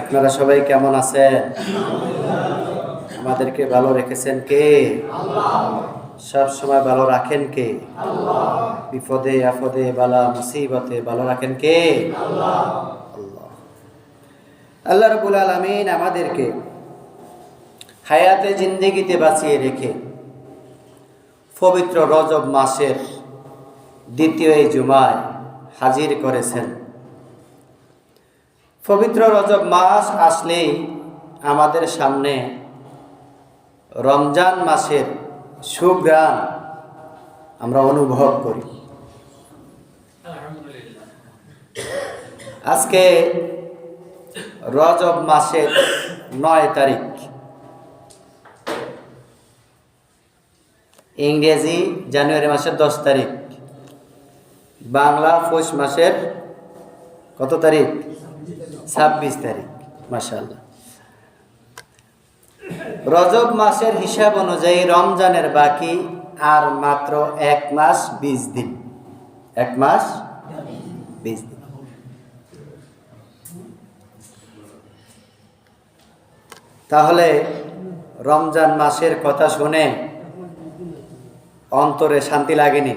আপনারা সবাই কেমন আছেন? আমাদেরকে ভালো রেখেছেন কে? সব সময় ভালো রাখেন কে? বিপদে আপদে বালা মুসিবতে ভালো রাখেন কে? আল্লাহ। রবুল আলমিন আমাদেরকে হায়াতে জিন্দেগিতে বাঁচিয়ে রেখে পবিত্র রজব মাসের দ্বিতীয় জুমায় হাজির করেছেন। পবিত্র রজব মাস আসলেই আমাদের সামনে রমজান মাসের সুগ্রাম আমরা অনুভব করি। আজকে রজব মাসের নয় তারিখ। ইংরেজি জানুয়ারি মাসের দশ তারিখ। বাংলা পৌষ মাসের কত তারিখ? ছাব্বিশ তারিখ মাসাল্লাহ রজব মাসের হিসাব অনুযায়ী রমজানের বাকি আর মাত্র এক মাস বিশ দিন। এক মাস বিশ দিন। তাহলে রমজান মাসের কথা শুনে অন্তরে শান্তি লাগেনি।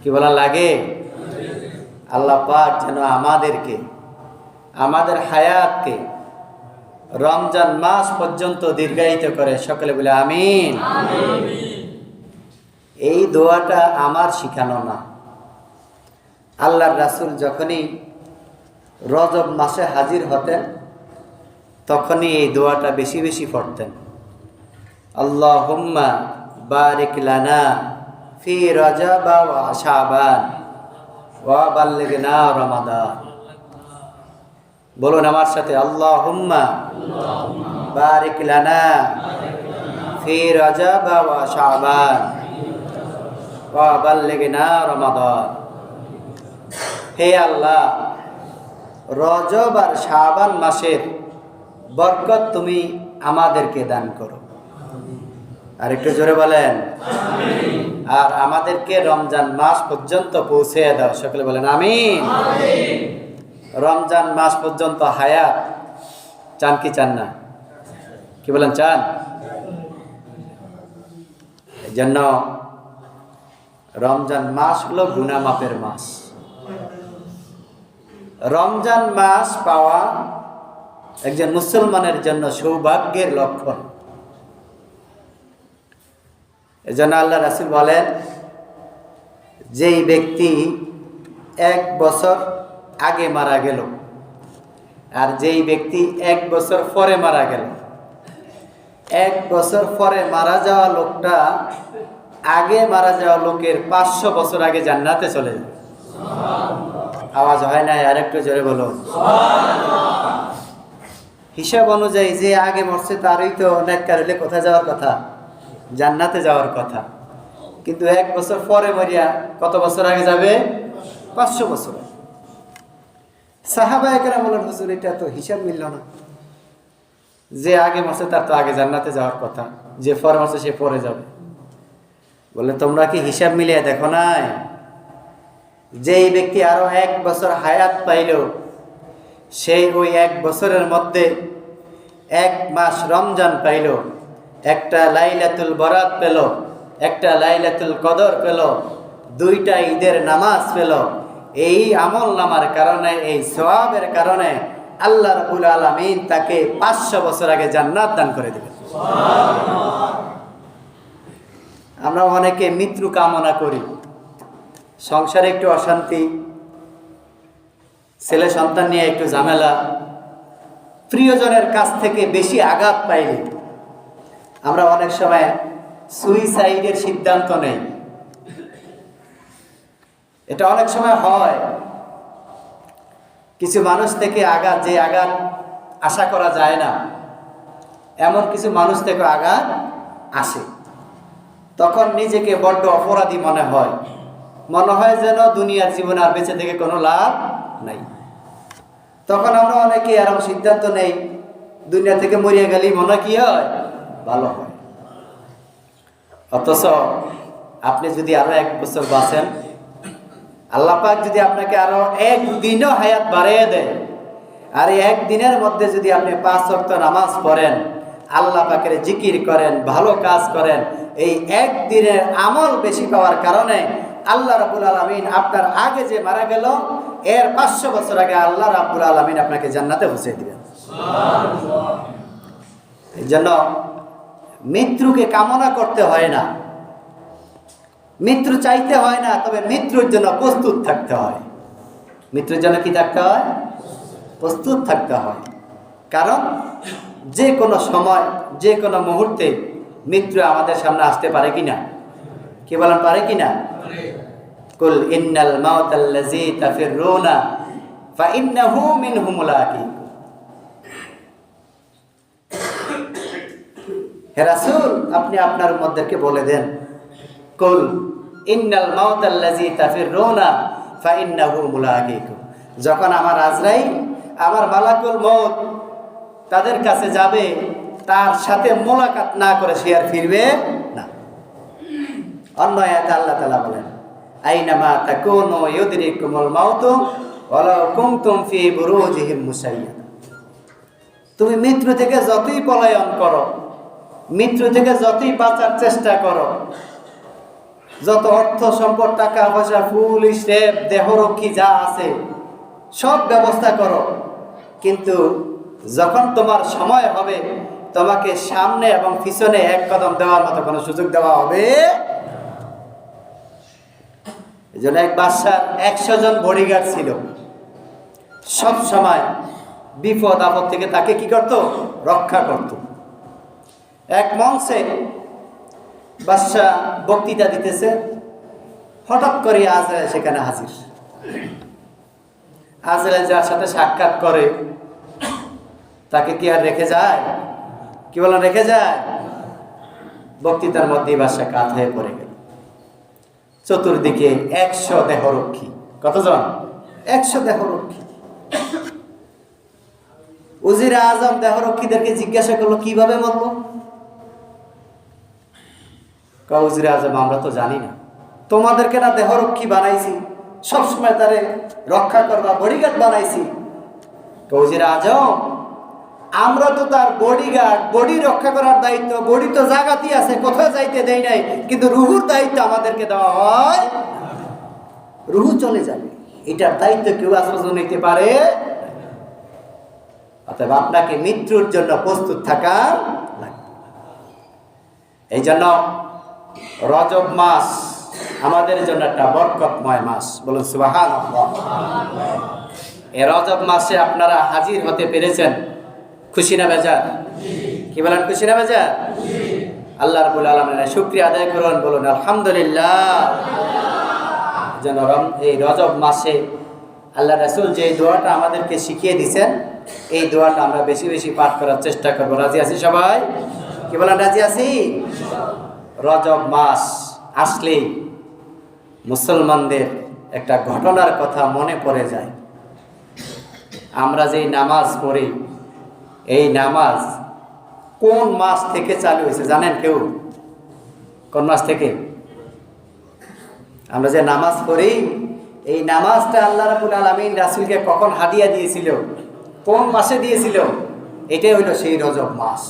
কি বলা লাগে? আল্লাহ পাক যেন আমাদেরকে আমাদের হায়াতকে রমজান মাস পর্যন্ত দীর্ঘায়িত করে সকলে বলে আমিন। এই দোয়াটা আমার শিখানো না। আল্লাহর রাসুল যখনই রজব মাসে হাজির হতেন তখনই এই দোয়াটা বেশি বেশি পড়তেন। আল্লাহ হুম্মা বারিক লানা ফি রজব ওয়া শাবান ওয়া বাল্লিগনা রমাদান। বলুন আমার সাথে আল্লাহ হুম্মা বারিক লানা ফি রজব ওয়া শাবান ওয়া বাল্লিগনা রমাদান। হে আল্লাহ, রজব আর শাবান মাসের বরকত তুমি আমাদেরকে দান করো। আর একটু জোরে বলেন, আর আমাদেরকে রমজান মাস পর্যন্ত পৌঁছে দাও। সকলে বলেন, আমিন। রমজান মাস পর্যন্ত হায়াত, চান কি চান না? কি বলেন, চান? জন্য রমজান মাস হলো গুনা মাপের মাস। রমজান মাস পাওয়া একজন মুসলমানের জন্য সৌভাগ্যের লক্ষণ। এজন্য আল্লাহ রাসুল বলেন, যেই ব্যক্তি এক বছর আগে মারা গেল। আর যেই ব্যক্তি এক বছর পরে মারা গেল। এক বছর পরে মারা যাওয়া লোকটা আগে মারা যাওয়া লোকের পাঁচশো বছর আগে জান্নাতে চলে আওয়াজ হয় না আর একটু জোরে বলো। হিসাব অনুযায়ী যে আগে মরছে তারই তো অনেক কারণে কোথায় যাওয়ার কথা? জান্নাতে যাওয়ার কথা। কিন্তু এক বছর পরে মরিয়া কত বছর আগে যাবে? পাঁচশো বছর। সাহাবা একরা বলেন, হুজুর, এটা তো হিসাব মিলল না। যে আগে মাসে তার তো আগে জান্নাতে যাওয়ার কথা। যে পরে মাসে সে পরে যাবে। বলে, তোমরা কি হিসাব মিলিয়ে দেখো নাই যেই ব্যক্তি আরও এক বছর হায়াত পাইল? সেই ওই এক বছরের মধ্যে এক মাস রমজান পাইল, একটা লাইলাতুল বরাত পেল, একটা লাইলাতুল কদর পেল, দুইটা ঈদের নামাজ পেল এই আমল নামার কারণে, এই সওয়াবের কারণে আল্লাহ রবুল আলমিন তাকে পাঁচশো বছর আগে জান্নাত দান করে দেবেন আমরা অনেকে মৃত্যু কামনা করি। সংসারে একটু অশান্তি, ছেলে সন্তান নিয়ে একটু ঝামেলা, প্রিয়জনের কাছ থেকে বেশি আঘাত পাইলে আমরা অনেক সময় সুইসাইডের সিদ্ধান্ত নেই। এটা অনেক সময় হয়। কিছু মানুষ থেকে আঘাত, যে আঘাত আশা করা যায় না, এমন কিছু মানুষ থেকে আঘাত আসে। তখন নিজেকে বড্ড অপরাধী মনে হয়। মনে হয় যেন দুনিয়ার জীবনে আর বেঁচে থেকে কোনো লাভ নাই। তখন আমরা অনেকে এরকম সিদ্ধান্ত নেই, দুনিয়া থেকে মরিয়া গেলেই মনে কি হয়? ভালো হয়। অথচ আপনি যদি আরও এক বছর বাঁচেন আল্লাহ পাক যদি আপনাকে আরও একদিনও হায়াত বাড়িয়ে দেয় আর এই একদিনের মধ্যে যদি আপনি পাঁচ ওয়াক্ত নামাজ পড়েন আল্লাহ পাকের জিকির করেন ভালো কাজ করেন এই একদিনের আমল বেশি পাওয়ার কারণে আল্লাহ রাবুল আলমিন আপনার আগে যে মারা গেল এর পাঁচশো বছর আগে আল্লাহ রাবুল আলমিন আপনাকে জান্নাতে বসে দিবেন। এই জন্য মৃত্যুকে কামনা করতে হয় না। মৃত্যু চাইতে হয় না, তবে মৃত্যুর জন্য প্রস্তুত থাকতে হয়। মৃত্যুর জন্য কি থাকতে হয়? প্রস্তুত থাকতে হয়। কারণ যে কোনো সময়, যে কোনো মুহূর্তে মৃত্যু আমাদের সামনে আসতে পারে কিনা কি বলেন, পারে কিনা কুল ইন্নাল মাউতাল্লাযী তাফিরুনা ফাইন্নাহু মিনহু মুলাকি। হে রাসূল, আপনি আপনার মধ্যেকে বলে দেন কুল ইন্নাল মাউতাল্লাযী তাফিরুনা ফাইন্নাহু মুলাকিকুম যখন আমার আজরাইল, আমার মালাকুল মউত তাদের কাছে যাবে, তার সাথে মোলাকাত না করে সে আর ফিরবে না। অন্য আয়াতে আল্লাহ তাআলা বলেন, আইনামা তাকুনু ইউদরিকুমুল মাউতু ওয়ালাউ কুনতুম ফি বুরুজিহিম মুসাইয়াদা তুমি মৃত্যু থেকে যতই পলায়ন করো, মৃত্যু থেকে যতই বাঁচার চেষ্টা করো যত অর্থ সম্পদ, টাকা পয়সা, ফুল, স্টেপ দেহরক্ষী যা আছে, সব ব্যবস্থা করো। কিন্তু যখন তোমার সময় হবে, তোমাকে সামনে এবং পিছনে এক কদম দেওয়ার মতো কোনো সুযোগ দেওয়া হবে এই এক বাসার একশো জন বডিগার্ড ছিল। সব সময় বিপদ আপদ থেকে তাকে কি করত? রক্ষা করত। এক মঞ্চে বাদশাহ বক্তৃতা দিতেছে। হঠাৎ করে আজরাইল সেখানে হাজির। আজরাইল যার সাথে সাক্ষাৎ করে, তাকে কি আর রেখে যায়? কি বলেন, রেখে যায়? বক্তৃতার মধ্যেই বাদশাহ কাত হয়ে পড়ে গেল। চতুর্দিকে একশো দেহরক্ষী। কতজন? একশো দেহরক্ষী। উজির আজম দেহরক্ষীদেরকে জিজ্ঞাসা করল, কীভাবে মরলো? উজির আজম আমরা তো জানি না। তোমাদেরকে না দেহরক্ষী বানাইছি। সবসময় তারে রক্ষা করবা বডিগার্ড বানাইছি। কৌজির আজম আমরা তো তার বডিগার্ড বডি রক্ষা করার দায়িত্ব বডি তো জাগাতি আছে, কোথাও যাইতে দেয় নাই, কিন্তু রুহুর দায়িত্ব আমাদেরকে দেওয়া হয় রুহু চলে যাবে। এটার দায়িত্ব কেউ আসলে নিতে পারে অতএব আপনাকে মৃত্যুর জন্য প্রস্তুত থাকা লাগবে। এই জন্য রজব মাস আমাদের জন্য একটা বরকতময় মাস। বলুন সুবাহান এ রজব মাসে আপনারা হাজির হতে পেরেছেন? খুশি না বেজার? কি বলেন, খুশি না বেজার? আল্লাহ রবুল আলমিনের শুক্রিয়া আদায় করুন, বলুন, আলহামদুলিল্লাহ। যেন এই রজব মাসে আল্লাহ রাসুল যে দোয়াটা আমাদেরকে শিখিয়ে দিছেন এই দোয়াটা আমরা বেশি বেশি পাঠ করার চেষ্টা করব। রাজি আছি সবাই? কি বলেন, রাজি আছি? রজব মাস আসলেই মুসলমানদের একটা ঘটনার কথা মনে পড়ে যায়। আমরা যেই নামাজ পড়ি, এই নামাজ কোন মাস থেকে চালু হয়েছে জানেন কেউ? কোন মাস থেকে? আমরা যে নামাজ পড়ি, এই নামাজটা আল্লাহ রাবুল আলমিন রাসুলকে কখন হাদিয়া দিয়েছিল? কোন মাসে দিয়েছিল? এটাই হইল সেই রজব মাস।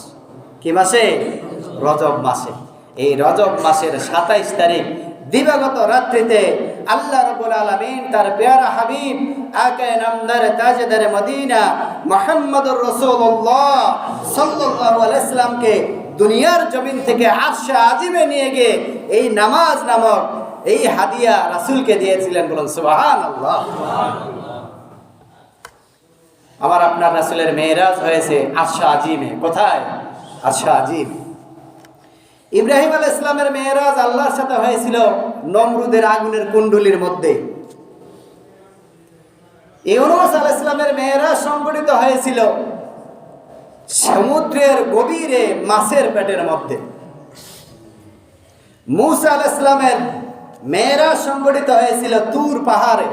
কি মাসে? রজব মাসে। এই রজব মাসের সাতাইশ তারিখ, দিবাগত রাত্রিতে আল্লাহ রবুল আলমিন তার পেয়ারা হাবিব আকে নামদার তাজেদার মদিনা মোহাম্মদুর রসুল্লাহ সাল্লাল্লাহু আলাইহি সাল্লামকে দুনিয়ার জমিন থেকে আরশা আজিমে নিয়ে গিয়ে এই নামাজ নামক এই হাদিয়া রাসূলকে দিয়েছিলেন বলুন সুবহান আল্লাহ আমার আপনার রাসুলের মেয়েরাজ হয়েছে আশা আজিমে। কোথায়? আরশা আজিম। ইব্রাহিম আল ইসলামের মেয়েরাজ আল্লাহর সাথে হয়েছিল নমরুদের আগুনের কুণ্ডুলির মধ্যে। ইউনুস আল ইসলামের মেয়েরাজ সংগঠিত হয়েছিল সমুদ্রের গভীরে মাছের পেটের মধ্যে। মুসা আল ইসলামের মেয়েরা সংগঠিত হয়েছিল তুর পাহাড়ে।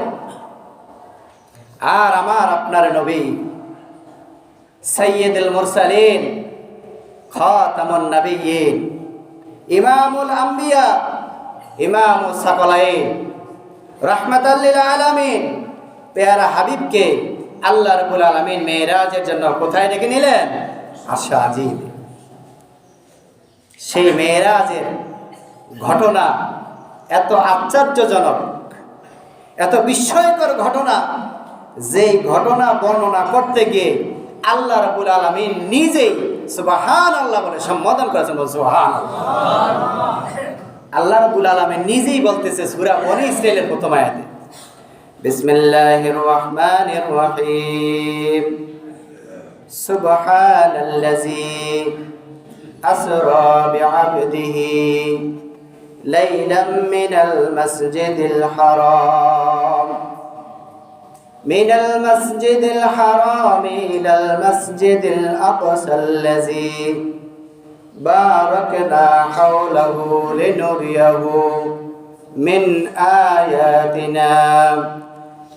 আর আমার আপনার নবী সৈয়দুল মুরসালিন খাতামুন নবিয়্যিন। ইমামুল আম্বিয়া ইমামুল সাকলাইন। রাহমাতাল্লিল আলামিন। পেয়ারা হাবিবকে আল্লাহ রাব্বুল আলামিন মেয়েরাজের জন্য কোথায় ডেকে নিলেন? আশা সেই মেয়েরাজের ঘটনা এত আশ্চর্যজনক, এত বিস্ময়কর ঘটনা, যেই ঘটনা বর্ণনা করতে গিয়ে আল্লাহ রাবুল আলমিন নিজেই সুবাহান আল্লাহ বলে সম্বোধন করেছেন সুবাহান আল্লাহ রাবুল আলমিন নিজেই বলতেছে সুরা বনে ইসরায়েলের প্রথম আয়াতে। বিসমিল্লাহির রহমানির রহিম। সুবহানাল্লাযী আসরা বিআবদিহি লাইলাম মিনাল মাসজিদিল হারাম। من المسجد الحرام إلى المسجد الأقصى الذي باركنا حوله لنريه من آياتنا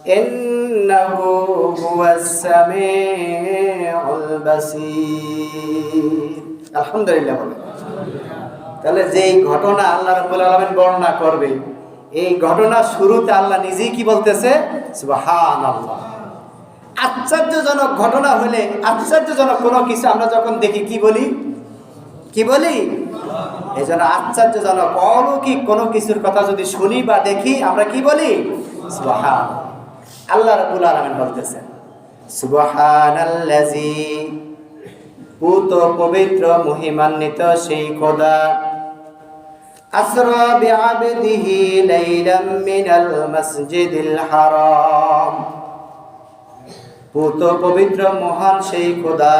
إنه هو السميع البصير الحمد لله তাহলে যেই ঘটনা আল্লাহ রাব্বুল আলামিন বর্ণনা করবে এই ঘটনা শুরুতে আল্লাহ নিজেই কি বলতেছে? আশ্চর্যজনক ঘটনা হলে আশ্চর্যজনক কোনো কিছু আমরা যখন দেখি, কি বলি? কি বলি? এই জন্য আশ্চর্যজনক, অলৌকিক কোনো কিছুর কথা যদি শুনি বা দেখি, আমরা কি বলি? সুবহান। আল্লাহ রাব্বুল আলামিন বলতেছেন, সুবহানাল্লাযী, পুত পবিত্র, মহিমান্বিত সেই খোদা। আসরা বিআবদিহি লাইলাম মিনাল মসজিদিল হারাম পুত পবিত্র মহান সেই খোদা,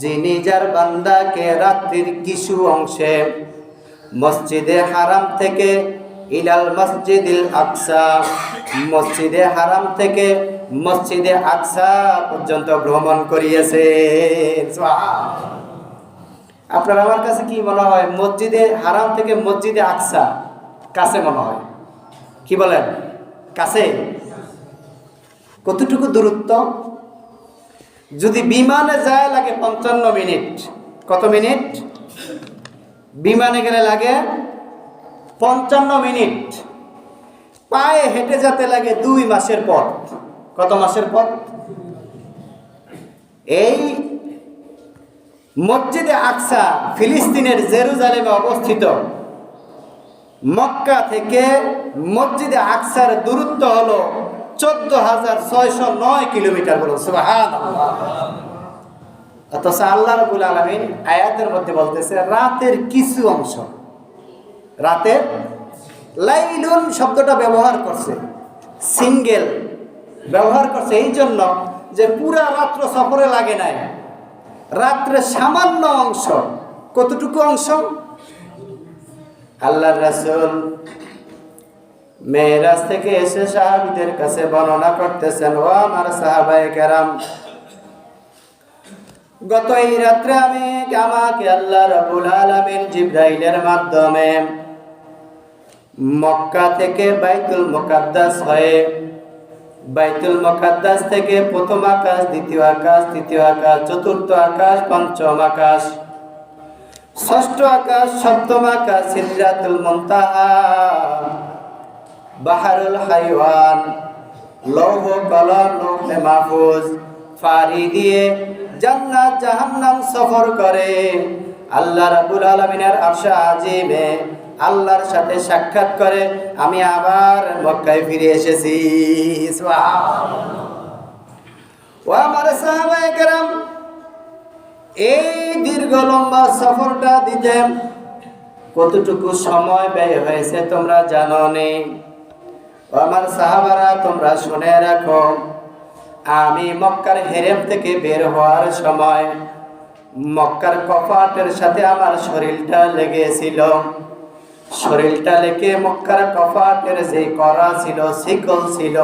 যিনি যার বান্দাকে রাত্রির কিছু অংশে মসজিদে হারাম থেকে ইলাল মসজিদিল আকসা, মসজিদে হারাম থেকে মসজিদে আকসা পর্যন্ত ভ্রমণ করিয়েছে আপনার আমার কাছে কি মনে হয়, মসজিদে হারাম থেকে মসজিদে আকসা কাছে মনে হয়? কি বলেন? কাছে? কতটুকু দূরত্ব? যদি বিমানে যায় লাগে পঞ্চান্ন মিনিট। কত মিনিট? বিমানে গেলে লাগে পঞ্চান্ন মিনিট। পায়ে হেঁটে যেতে লাগে দুই মাসের পথ। কত মাসের পথ? এই মসজিদে আকসা ফিলিস্তিনের জেরুজালেমে অবস্থিত। মক্কা থেকে মসজিদে আকসার দূরত্ব হলো চোদ্দ হাজার ছয়শো নয় কিলোমিটার সুবাহান অথচ আল্লাহ রবুল আলমিন আয়াতের মধ্যে বলতেছে, রাতের কিছু অংশ, রাতের লাইলুন শব্দটা ব্যবহার করছে, সিঙ্গেল ব্যবহার করছে এই জন্য যে পুরা রাত্র সফরে লাগে নাই। রাত্রে সামান্য অংশ। কতটুকু অংশ? আল্লাহ রাসুল মেয়েরাজ থেকে এসে সাহাবিদের কাছে বর্ণনা করতেছেন, ও আমার সাহাবাই কেরাম, গত এই রাত্রে আমি আমাকে আল্লাহ রাবুল আলমিন জিব্রাইলের মাধ্যমে মক্কা থেকে বাইতুল মোকাদ্দাস হয়ে বাইতুল মোকাদ্দাস থেকে প্রথম আকাশ, দ্বিতীয় আকাশ, তৃতীয় আকাশ, চতুর্থ আকাশ, পঞ্চম আকাশ। ষষ্ঠ আকাশ, সপ্তম আকাশ সিদ্ধাতুল মুনতাহা। বাহারুল হাইওয়ান। লৌহ কলম, লৌহে মাহফুজ। ফারি দিয়ে জান্নাত জাহান্নাম সফর করে। আল্লাহ রাব্বুল আলামিনের আরশা আজিমে আল্লাহর সাথে সাক্ষাৎ করে, আমি আবার মক্কায় ফিরে এসেছি। ও আমার সাহাবায়ে কেরাম, এই দীর্ঘ লম্বা সফরটা দিতে কতটুকু সময় ব্যয় হয়েছে তোমরা জানো নেই আমার সাহাবারা, তোমরা শুনে রাখো, আমি মক্কার হেরেম থেকে বের হওয়ার সময় মক্কার কপাটের সাথে আমার শরীরটা লেগেছিল। শরীরটা লেগে মক্কার কপাটের যে করা ছিল, শিকল ছিল,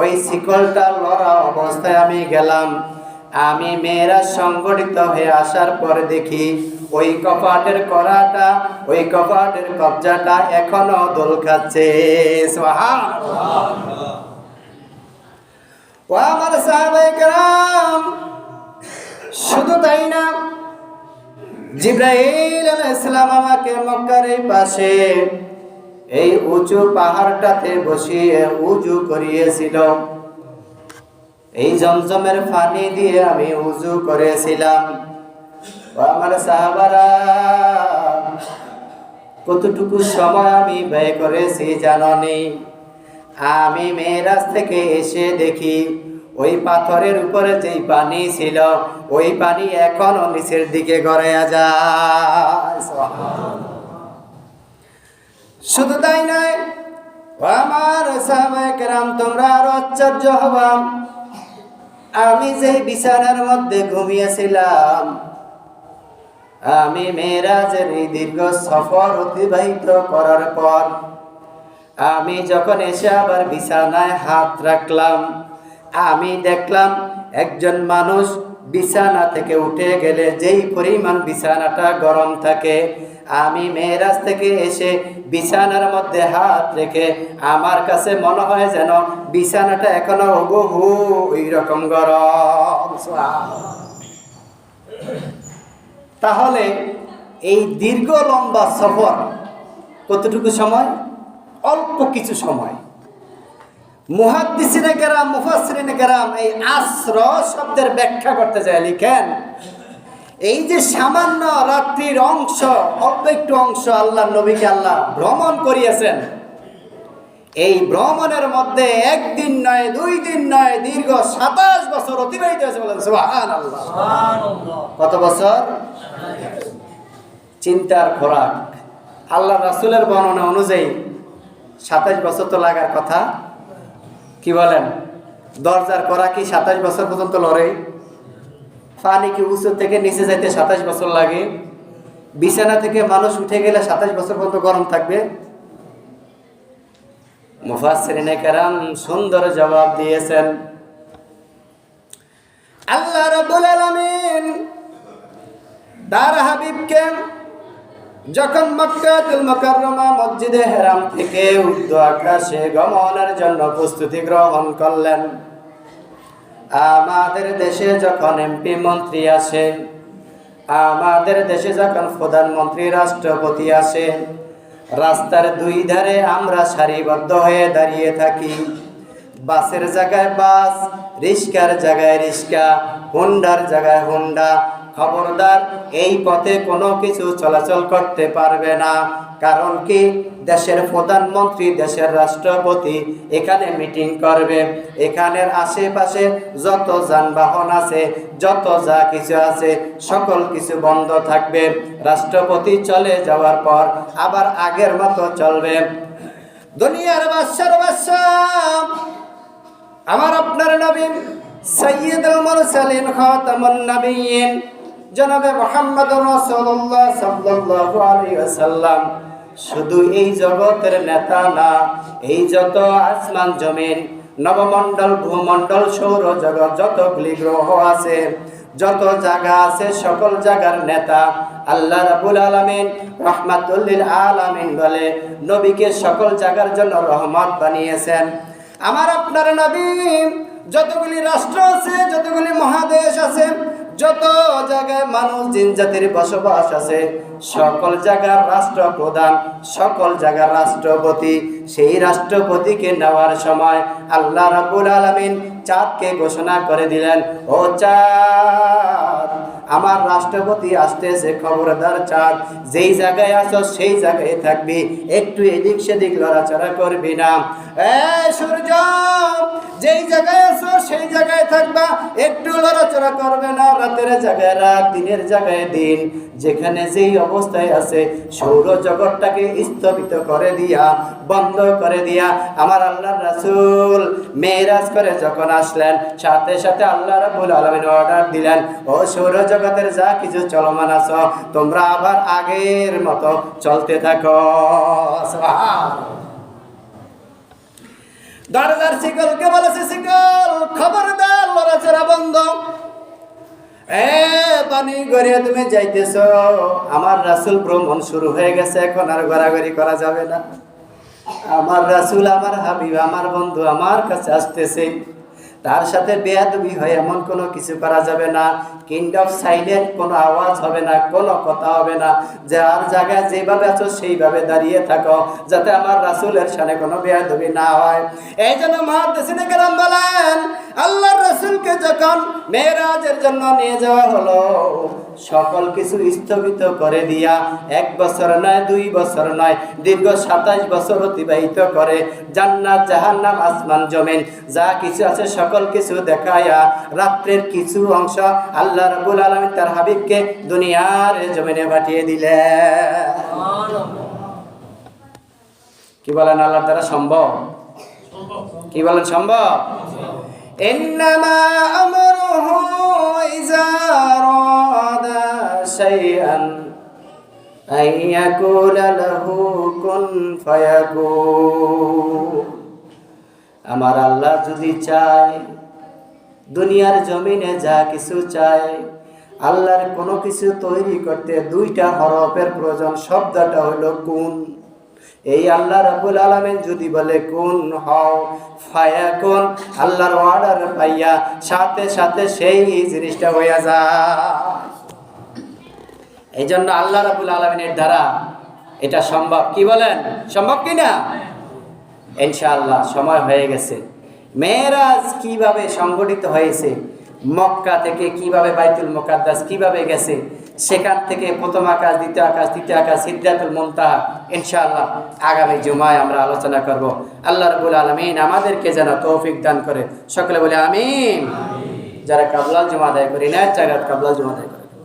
ওই শিকলটা লড়া অবস্থায় আমি গেলাম। আমি মেয়েরা সংগঠিত হয়ে আসার পরে দেখি, ওই কপাটের করাটা, ওই কপাটের কবজাটা এখনও দোল খাচ্ছে। ও আমার কেরাম, শুধু তাই না জিব্রাইল আলাইহিস সালাম আমাকে মক্কার এই পাশে এই উঁচু পাহাড়টাতে বসিয়ে উজু করিয়েছিল। এই জমজমের পানি দিয়ে আমি উজু করেছিলাম। আমার সাহাবারা, কতটুকু সময় আমি ব্যয় করেছি জাননি আমি মেয়েরাজ থেকে এসে দেখি ওই পাথরের উপরে যেই পানি ছিল, ওই পানি এখনও নিচের দিকে গড়াইয়া যায়। শুধু তাই নয় আমার সাহাবাহাম তোমরা আরও আশ্চর্য হবাম আমি যে বিছানার মধ্যে ঘুমিয়েছিলাম, আমি মেয়েরাজের এই দীর্ঘ সফর অতিবাহিত করার পর, আমি যখন এসে আবার বিছানায় হাত রাখলাম আমি দেখলাম একজন মানুষ বিছানা থেকে উঠে গেলে যেই পরিমাণ বিছানাটা গরম থাকে, আমি মেয়েরাজ থেকে এসে বিছানার মধ্যে হাত রেখে আমার কাছে মনে হয় যেন বিছানাটা এখনও বহু ওই রকম গরম তাহলে এই দীর্ঘ লম্বা সফর কতটুকু সময়? অল্প কিছু সময়। মুহাদ্দিসিনে কেরাম মুফাসরিনে কেরাম এই আশ্র শব্দের ব্যাখ্যা করতে যায় লিখেন এই যে সামান্য রাত্রির অংশ অল্প একটু অংশ আল্লাহ নবীকে আল্লাহ ভ্রমণ করিয়েছেন এই ভ্রমণের মধ্যে একদিন নয় দুই দিন নয় দীর্ঘ সাতাশ বছর অতিবাহিত হয়েছে বলেন কত বছর? চিন্তার খোরাক। আল্লাহ রাসুলের বর্ণনা অনুযায়ী সাতাশ বছর তো লাগার কথা। কি বলেন? দরজার করা কি সাতাশ বছর পর্যন্ত লড়ে? পানি কি উঁচু থেকে নিচে যাইতে সাতাশ বছর লাগে? বিছানা থেকে মানুষ উঠে গেলে সাতাশ বছর পর্যন্ত গরম থাকবে? কেরাম সুন্দর জবাব দিয়েছেন। আল্লাহ রব্বুল আলামিন তার হাবিবকে যখন মক্কাতুল মুকাররমা মসজিদে হেরাম থেকে উর্দু আকাশে গমনের জন্য প্রস্তুতি গ্রহণ করলেন, আমাদের দেশে যখন এমপি মন্ত্রী আসে, আমাদের দেশে যখন প্রধানমন্ত্রী, রাষ্ট্রপতি আসে, রাস্তার দুই ধারে আমরা সারিবদ্ধ হয়ে দাঁড়িয়ে থাকি। বাসের জায়গায় বাস রিস্কার জায়গায় রিস্কা হুন্ডার জায়গায় হুন্ডা খবরদার, এই পথে কোনো কিছু চলাচল করতে পারবে না। কারণ কি? দেশের প্রধানমন্ত্রী, দেশের রাষ্ট্রপতি এখানে মিটিং করবে। এখানের আশেপাশে যত যানবাহন আছে, যত যা কিছু আছে, সকল কিছু বন্ধ থাকবে। রাষ্ট্রপতি চলে যাওয়ার পর আবার আগের মতো চলবে। দুনিয়ার বাদশার বাদশাহ, আমার আপনার নবীন সৈয়দুল মুরসালিন, খাতামুন নবিয়্যিন জনাবে মুহাম্মদ রাসূলুল্লাহ সাল্লাল্লাহু আলাইহি ওয়াসাল্লাম, শুধু এই জগতের নেতা না, এই যত আসমান জমিন, নবমণ্ডল, ভূমণ্ডল, সৌর জগৎ যতগুলি গ্রহ আছে, যত জায়গা আছে, সকল জায়গার নেতা, আল্লাহ রাবুল আলামিন রহমাতুল্লিল আলামিন বলে, নবীকে সকল জায়গার জন্য রহমত বানিয়েছেন। আমার আপনার নবী, যতগুলি রাষ্ট্র আছে, যতগুলি মহাদেশ আছে যত জায়গায় মানুষ জিন জাতির বসবাস আছে, সকল জায়গার রাষ্ট্র প্রধান সকল জায়গার রাষ্ট্রপতি, সেই রাষ্ট্রপতিকে নেওয়ার সময় আল্লাহ রাবুল আলমিন চাঁদকে ঘোষণা করে দিলেন, ও চাঁদ আমার রাষ্ট্রপতি আসতেছে খবরদার চাঁদ যেই জায়গায় আছো সেই জায়গায় থাকবি, একটু এদিক সেদিক লড়াচড়া করবি না। এ সূর্য, যেই জায়গায় আছো সেই জায়গায় থাকবা, একটু লড়াচড়া করবে না, রাতের জায়গায় রাত, দিনের জায়গায় দিন। যেখানে যেই অবস্থায় আছে সৌর জগৎটাকে স্থগিত করে দিয়া, বন্ধ করে দিয়া, আমার আল্লাহর রাসূল মেরাজ করে যখন আসলেন, সাথে সাথে আল্লাহ রাব্বুল আলামিন অর্ডার দিলেন, ও সৌর জগতের যা কিছু চলমান আছো, তোমরা আবার আগের মতো চলতে থাকো। দরজার শিকলকে বলেছে, শিকল, খবরদার, লড়াচড়া বন্ধ। এ, পানি তুমি যাইতেছ। আমার রাসুল ভ্রমণ শুরু হয়ে গেছে, এখন আর ঘোরাঘুরি করা যাবে না। আমার রাসুল, আমার হাবিব, আমার বন্ধু, আমার কাছে আসতেছে। তার সাথে বেয়াদবি হয়, এমন কোনো কিছু করা যাবে না। কিন্ড অফ সাইলেন্ট কোনো আওয়াজ হবে না, কোনো কথা হবে না। যার জায়গায় যেভাবে আছো, সেইভাবে দাঁড়িয়ে থাকো, যাতে আমার রাসূলের সামনে কোনো বেয়াদবি না হয়। এই জন্য মহাদেশিনে বলেন, আল্লাহর রাসূলকে যখন মেয়েরাজের জন্য নিয়ে যাওয়া হলো, সকল কিছু স্থগিত করে দিয়া, এক বছর নয়, দুই বছর নয়, দীর্ঘ সাতাইশ বছর অতিবাহিত করে, জান্নাত, জাহান্নাম, আসমান, জমিন, যা কিছু আছে সকল কিছু দেখায়া রাত্রের কিছু অংশ আল্লাহ রাব্বুল আলামিন তার হাবিবকে দুনিয়ার এ জমিনে পাঠিয়ে দিলেন কি বলেন আল্লাহ দ্বারা সম্ভব কি বলেন সম্ভব إنما أمره إذا أراد شيئا أن يقول له كن فيكون আমার আল্লাহ যদি চায়, দুনিয়ার জমিনে যা কিছু চায়, আল্লাহর কোনো কিছু তৈরি করতে দুইটা হরফের প্রয়োজন, শব্দটা হলো কোন। এই আল্লাহ রাবুল আলমেন যদি বলে কোন, হও, ফায়া কোন, আল্লাহর অর্ডার পাইয়া সাথে সাথে সেই জিনিসটা হইয়া যায়। এই জন্য আল্লাহ রাবুল আলমিনের দ্বারা এটা সম্ভব। কি বলেন? সম্ভব কি না ইনশাআল্লাহ, সময় হয়ে গেছে। মেয়েরাজ কীভাবে সংগঠিত হয়েছে? মক্কা থেকে কীভাবে বাইতুল মোকাদ্দাস কীভাবে গেছে? সেখান থেকে প্রথম আকাশ, দ্বিতীয় আকাশ, তৃতীয় আকাশ, সিদ্ধাতুল মুনতাহা, ইনশাআল্লাহ আগামী জুমায় আমরা আলোচনা করব। আল্লাহ রবুল আলমিন আমাদেরকে যেন তৌফিক দান করে। সকলে বলে আমিন। যারা কাবলাল জমা আদায় করি না জায়গা কাবলাল জমা করে।